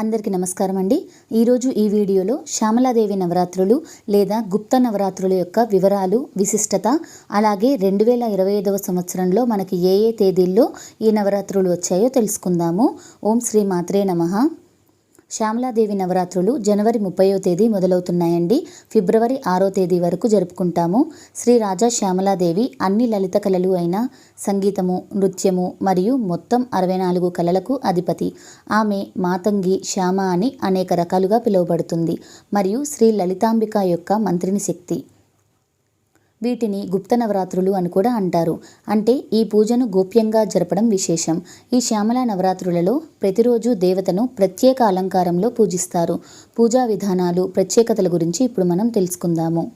అందరికీ నమస్కారం అండి. ఈరోజు ఈ వీడియోలో శ్యామలాదేవి నవరాత్రులు లేదా గుప్త నవరాత్రుల యొక్క వివరాలు విశిష్టత అలాగే రెండు వేల ఇరవై ఐదవ సంవత్సరంలో మనకి ఏ ఏ తేదీల్లో ఈ నవరాత్రులు వచ్చాయో తెలుసుకుందాము. ఓం శ్రీ మాత్రే నమః. శ్యామలాదేవి నవరాత్రులు జనవరి ముప్పయో తేదీ మొదలవుతున్నాయండి. ఫిబ్రవరి ఆరో తేదీ వరకు జరుపుకుంటాము. శ్రీ రాజా శ్యామలాదేవి అన్ని లలిత కళలు అయిన సంగీతము నృత్యము మరియు మొత్తం అరవై నాలుగు కళలకు అధిపతి. ఆమె మాతంగి శ్యామ అని అనేక రకాలుగా పిలువబడుతుంది. మరియు శ్రీ లలితాంబిక యొక్క మంత్రిని శక్తి. వీటిని గుప్త నవరాత్రులు అని కూడా అంటారు. అంటే ఈ పూజను గోప్యంగా జరపడం విశేషం. ఈ శ్యామల నవరాత్రులలో ప్రతిరోజు దేవతను ప్రత్యేక అలంకారంలో పూజిస్తారు. పూజా విధానాలు ప్రత్యేకతల గురించి ఇప్పుడు మనం తెలుసుకుందాము.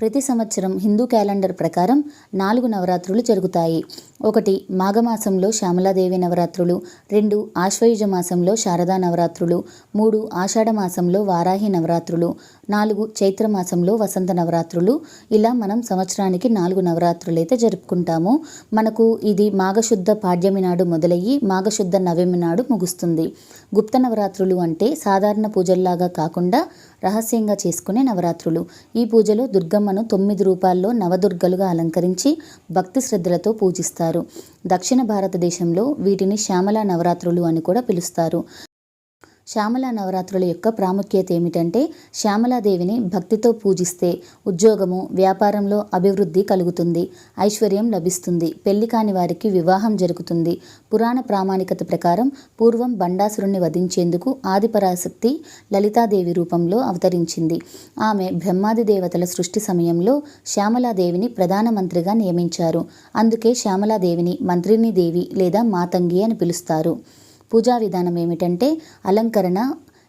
ప్రతి సంవత్సరం హిందూ క్యాలెండర్ ప్రకారం నాలుగు నవరాత్రులు జరుగుతాయి. ఒకటి మాఘమాసంలో శ్యామలాదేవి నవరాత్రులు రెండు ఆశ్వయుజ మాసంలో శారదా నవరాత్రులు మూడు ఆషాఢ మాసంలో వారాహి నవరాత్రులు నాలుగు చైత్ర మాసంలో వసంత నవరాత్రులు. ఇలా మనం సంవత్సరానికి నాలుగు నవరాత్రులు అయితే జరుపుకుంటాము. మనకు ఇది మాఘశుద్ధ పాడ్యమి నాడు మొదలయ్యి మాఘశుద్ధ నవమి నాడు ముగుస్తుంది. గుప్త నవరాత్రులు అంటే సాధారణ పూజల్లాగా కాకుండా రహస్యంగా చేసుకునే నవరాత్రులు. ఈ పూజలో దుర్గమ్మను తొమ్మిది రూపాల్లో నవదుర్గలుగా అలంకరించి భక్తి శ్రద్ధలతో పూజిస్తారు. దక్షిణ భారతదేశంలో వీటిని శ్యామల నవరాత్రులు అని కూడా పిలుస్తారు. శ్యామల నవరాత్రుల యొక్క ప్రాముఖ్యత ఏమిటంటే శ్యామలాదేవిని భక్తితో పూజిస్తే ఉద్యోగము వ్యాపారంలో అభివృద్ధి కలుగుతుంది ఐశ్వర్యం లభిస్తుంది పెళ్ళి కాని వారికి వివాహం జరుగుతుంది. పురాణ ప్రామాణికత ప్రకారం పూర్వం బండాసురుణ్ణి వధించేందుకు ఆదిపరాశక్తి లలితాదేవి రూపంలో అవతరించింది. ఆమె బ్రహ్మాది దేవతల సృష్టి సమయంలో శ్యామలాదేవిని ప్రధానమంత్రిగా నియమించారు. అందుకే శ్యామలాదేవిని మంత్రిని దేవి లేదా మాతంగి అని పిలుస్తారు. పూజా విధానం ఏమిటంటే అలంకరణ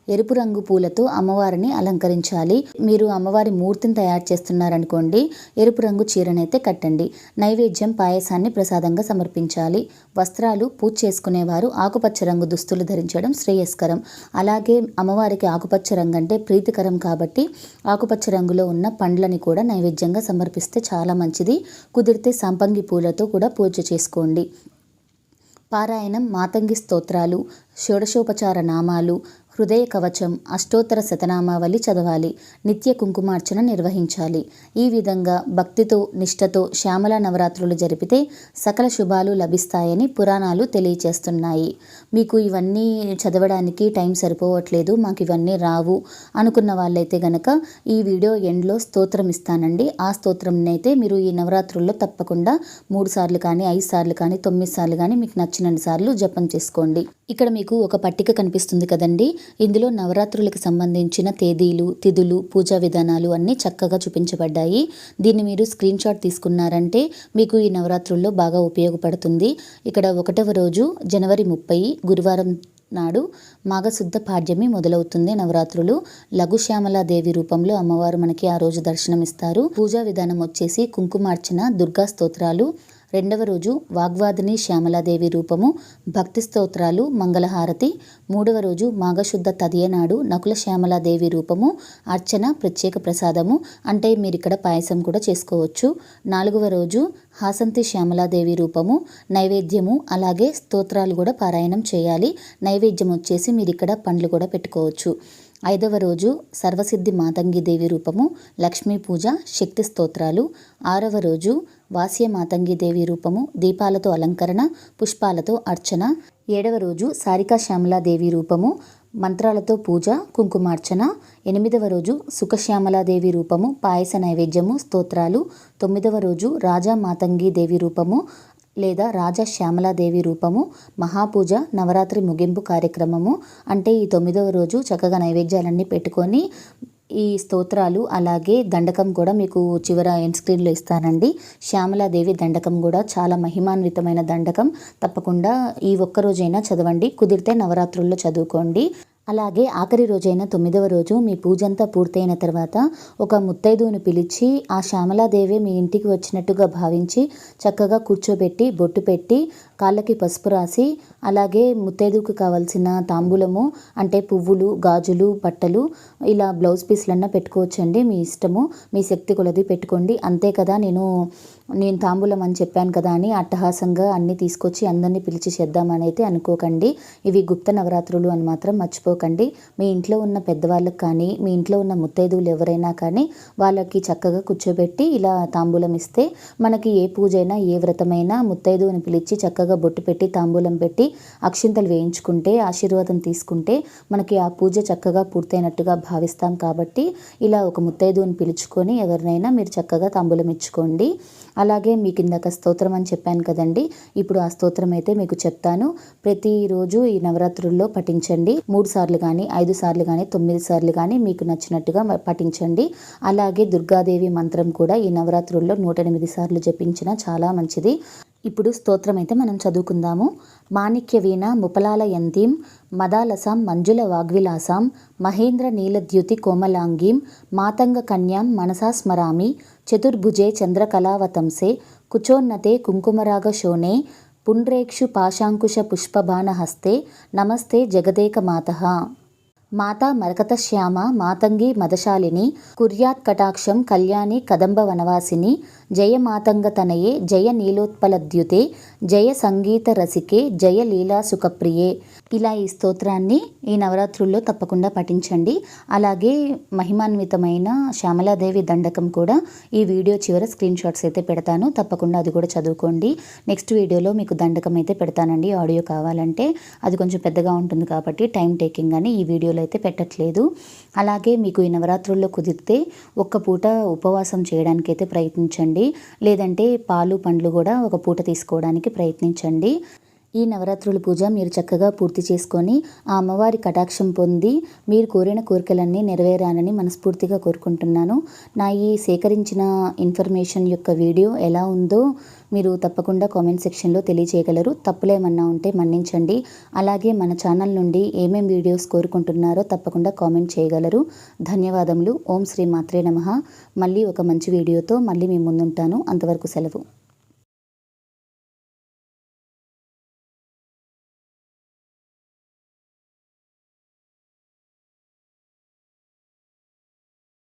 ఎరుపు రంగు పూలతో అమ్మవారిని అలంకరించాలి. మీరు అమ్మవారి మూర్తిని తయారు చేస్తున్నారనుకోండి ఎరుపు రంగు చీరనైతే కట్టండి. నైవేద్యం పాయసాన్ని ప్రసాదంగా సమర్పించాలి. వస్త్రాలు పూజ చేసుకునేవారు ఆకుపచ్చ రంగు దుస్తులు ధరించడం శ్రేయస్కరం. అలాగే అమ్మవారికి ఆకుపచ్చ రంగు అంటే ప్రీతికరం కాబట్టి ఆకుపచ్చ రంగులో ఉన్న పండ్లని కూడా నైవేద్యంగా సమర్పిస్తే చాలా మంచిది. కుదిరితే సంపంగి పూలతో కూడా పూజ చేసుకోండి. పారాయణం మాతంగి స్తోత్రాలు షోడశోపచార నామాలు హృదయ కవచం అష్టోత్తర శతనామావళి చదవాలి నిత్య కుంకుమార్చన నిర్వహించాలి. ఈ విధంగా భక్తితో నిష్టతో శ్యామల నవరాత్రులు జరిపితే సకల శుభాలు లభిస్తాయని పురాణాలు తెలియచేస్తున్నాయి. మీకు ఇవన్నీ చదవడానికి టైం సరిపోవట్లేదు మాకు ఇవన్నీ రావు అనుకున్న వాళ్ళైతే గనక ఈ వీడియో ఎండ్లో స్తోత్రం ఇస్తానండి. ఆ స్తోత్రంని అయితే మీరు ఈ నవరాత్రుల్లో తప్పకుండా మూడు సార్లు కానీ ఐదు సార్లు కానీ తొమ్మిది సార్లు కానీ మీకు నచ్చినన్ని సార్లు జపం చేసుకోండి. ఇక్కడ మీకు ఒక పట్టిక కనిపిస్తుంది కదండి. ఇందులో నవరాత్రులకు సంబంధించిన తేదీలు తిథులు పూజా విధానాలు అన్నీ చక్కగా చూపించబడ్డాయి. దీన్ని మీరు స్క్రీన్ షాట్ తీసుకున్నారంటే మీకు ఈ నవరాత్రుల్లో బాగా ఉపయోగపడుతుంది. ఇక్కడ ఒకటవ రోజు జనవరి ముప్పై గురువారం నాడు మాఘశుద్ధ పాడ్యమి మొదలవుతుంది నవరాత్రులు. లఘుశ్యామలాదేవి రూపంలో అమ్మవారు మనకి ఆ రోజు దర్శనమిస్తారు. పూజా విధానం వచ్చేసి కుంకుమార్చన దుర్గా స్తోత్రాలు రెండవ రోజు వాగ్వాదిని శ్యామలాదేవి రూపము భక్తి స్తోత్రాలు మంగళహారతి. మూడవ రోజు మాఘశుద్ధ తదియనాడు నకుల శ్యామలాదేవి రూపము అర్చన ప్రత్యేక ప్రసాదము. అంటే మీరు ఇక్కడ పాయసం కూడా చేసుకోవచ్చు. నాలుగవ రోజు హాసంతి శ్యామలాదేవి రూపము నైవేద్యము అలాగే స్తోత్రాలు కూడా పారాయణం చేయాలి. నైవేద్యం వచ్చేసి మీరు ఇక్కడ పండ్లు కూడా పెట్టుకోవచ్చు. ఐదవ రోజు సర్వసిద్ధి మాతంగి దేవి రూపము లక్ష్మీ పూజ శక్తి స్తోత్రాలు. ఆరవ రోజు వాస్య మాతంగి దేవి రూపము దీపాలతో అలంకరణ పుష్పాలతో అర్చన. ఏడవ రోజు సారికా శ్యామలాదేవి రూపము మంత్రాలతో పూజ కుంకుమార్చన. ఎనిమిదవ రోజు సుఖశ్యామలాదేవి రూపము పాయస నైవేద్యము స్తోత్రాలు. తొమ్మిదవ రోజు రాజా మాతంగి దేవి రూపము లేదా రాజా శ్యామలాదేవి రూపము మహాపూజ నవరాత్రి ముగింపు కార్యక్రమము. అంటే ఈ తొమ్మిదవ రోజు చక్కగా నైవేద్యాలన్నీ పెట్టుకొని ఈ స్తోత్రాలు అలాగే దండకం కూడా మీకు చివర ఎండ్ స్క్రీన్లో ఇస్తానండి. శ్యామలాదేవి దండకం కూడా చాలా మహిమాన్వితమైన దండకం. తప్పకుండా ఈ ఒక్క రోజైనా చదవండి. కుదిరితే నవరాత్రుల్లో చదువుకోండి. అలాగే ఆఖరి రోజైన తొమ్మిదవ రోజు మీ పూజంతా పూర్తయిన తర్వాత ఒక ముత్తైదువును పిలిచి ఆ శ్యామలాదేవి మీ ఇంటికి వచ్చినట్టుగా భావించి చక్కగా కూర్చోబెట్టి బొట్టు పెట్టి కాళ్ళకి పసుపు రాసి అలాగే ముత్తైదుకు కావాల్సిన తాంబూలము అంటే పువ్వులు గాజులు బట్టలు ఇలా బ్లౌజ్ పీస్లన్నా పెట్టుకోవచ్చండి. మీ ఇష్టము మీ శక్తి కొలది పెట్టుకోండి. అంతే కదా నేను నేను తాంబూలం అని చెప్పాను కదా అని అట్టహాసంగా అన్నీ తీసుకొచ్చి అందరినీ పిలిచి చేద్దామని అయితే అనుకోకండి. ఇవి గుప్త నవరాత్రులు అని మాత్రం మర్చిపోకండి. మీ ఇంట్లో ఉన్న పెద్దవాళ్ళకి కానీ మీ ఇంట్లో ఉన్న ముత్తైదువులు ఎవరైనా కానీ వాళ్ళకి చక్కగా కూర్చోబెట్టి ఇలా తాంబూలం ఇస్తే మనకి ఏ పూజ అయినా ఏ వ్రతమైనా ముత్తైదువుని పిలిచి చక్కగా చక్కగా బొట్టు పెట్టి తాంబూలం పెట్టి అక్షింతలు వేయించుకుంటే ఆశీర్వాదం తీసుకుంటే మనకి ఆ పూజ చక్కగా పూర్తయినట్టుగా భావిస్తాం కాబట్టి ఇలా ఒక ముత్తైదువుని పిలుచుకొని ఎవరినైనా మీరు చక్కగా తాంబూలం ఇచ్చుకోండి. అలాగే మీకు ఇందాక స్తోత్రం అని చెప్పాను కదండి ఇప్పుడు ఆ స్తోత్రం అయితే మీకు చెప్తాను. ప్రతిరోజు ఈ నవరాత్రుల్లో పఠించండి. మూడు సార్లు కానీ ఐదు సార్లు కానీ తొమ్మిది సార్లు కానీ మీకు నచ్చినట్టుగా పఠించండి. అలాగే దుర్గాదేవి మంత్రం కూడా ఈ నవరాత్రుల్లో నూట ఎనిమిది సార్లు జపించిన చాలా మంచిది. ఇప్పుడు స్తోత్రం అయితే మనం చదువుకుందాము. మాణిక్య వీణ ముపలాల యంతీం మదాలసాం మంజుల వాగ్విలాసాం మహేంద్ర నీలద్యుతి కోమలాంగీం మాతంగ కన్యాం మనసా స్మరామి చతుర్భుజే చంద్రకళావతంసే కుచోన్నతే కుంకుమరాగ శోణే పుండ్రేక్షు పాశాంకుశ పుష్పబాణహస్తే నమస్తే జగదేక మాతః మాతా మరకత శ్యామ మాతంగి మదశాలిని కుర్యాత్ కటాక్షం కళ్యాణి కదంబ వనవాసిని జయ మాతంగ తనయే జయ నీలోత్పలద్యుతే జయ సంగీత రసికే జయ లీలా సుఖప్రియే. ఇలా ఈ స్తోత్రాన్ని ఈ నవరాత్రుల్లో తప్పకుండా పఠించండి. అలాగే మహిమాన్వితమైన శ్యామలాదేవి దండకం కూడా ఈ వీడియో చివర స్క్రీన్ షాట్స్ అయితే పెడతాను. తప్పకుండా అది కూడా చదువుకోండి. నెక్స్ట్ వీడియోలో మీకు దండకం అయితే పెడతానండి. ఆడియో కావాలంటే అది కొంచెం పెద్దగా ఉంటుంది కాబట్టి టైం టేకింగ్ అని ఈ వీడియోలో అయితే పెట్టట్లేదు. అలాగే మీకు ఈ నవరాత్రుల్లో కుదిరితే ఒక్క పూట ఉపవాసం చేయడానికి అయితే ప్రయత్నించండి. లేదంటే పాలు పండ్లు కూడా ఒక పూట తీసుకోవడానికి ప్రయత్నించండి. ఈ నవరాత్రుల పూజ మీరు చక్కగా పూర్తి చేసుకొని ఆ అమ్మవారి కటాక్షం పొంది మీరు కోరిన కోరికలన్నీ నెరవేరాలని మనస్ఫూర్తిగా కోరుకుంటున్నాను. నా ఈ సేకరించిన ఇన్ఫర్మేషన్ యొక్క వీడియో ఎలా ఉందో మీరు తప్పకుండా కామెంట్ సెక్షన్లో తెలియజేయగలరు తప్పులేమన్నా ఉంటే మన్నించండి. అలాగే మన ఛానల్ నుండి ఏమేం వీడియోస్ కోరుకుంటున్నారో తప్పకుండా కామెంట్ చేయగలరు. ధన్యవాదములు. ఓం శ్రీ మాత్రే నమః. మళ్ళీ ఒక మంచి వీడియోతో మళ్ళీ మీ ముందుంటాను. అంతవరకు సెలవు.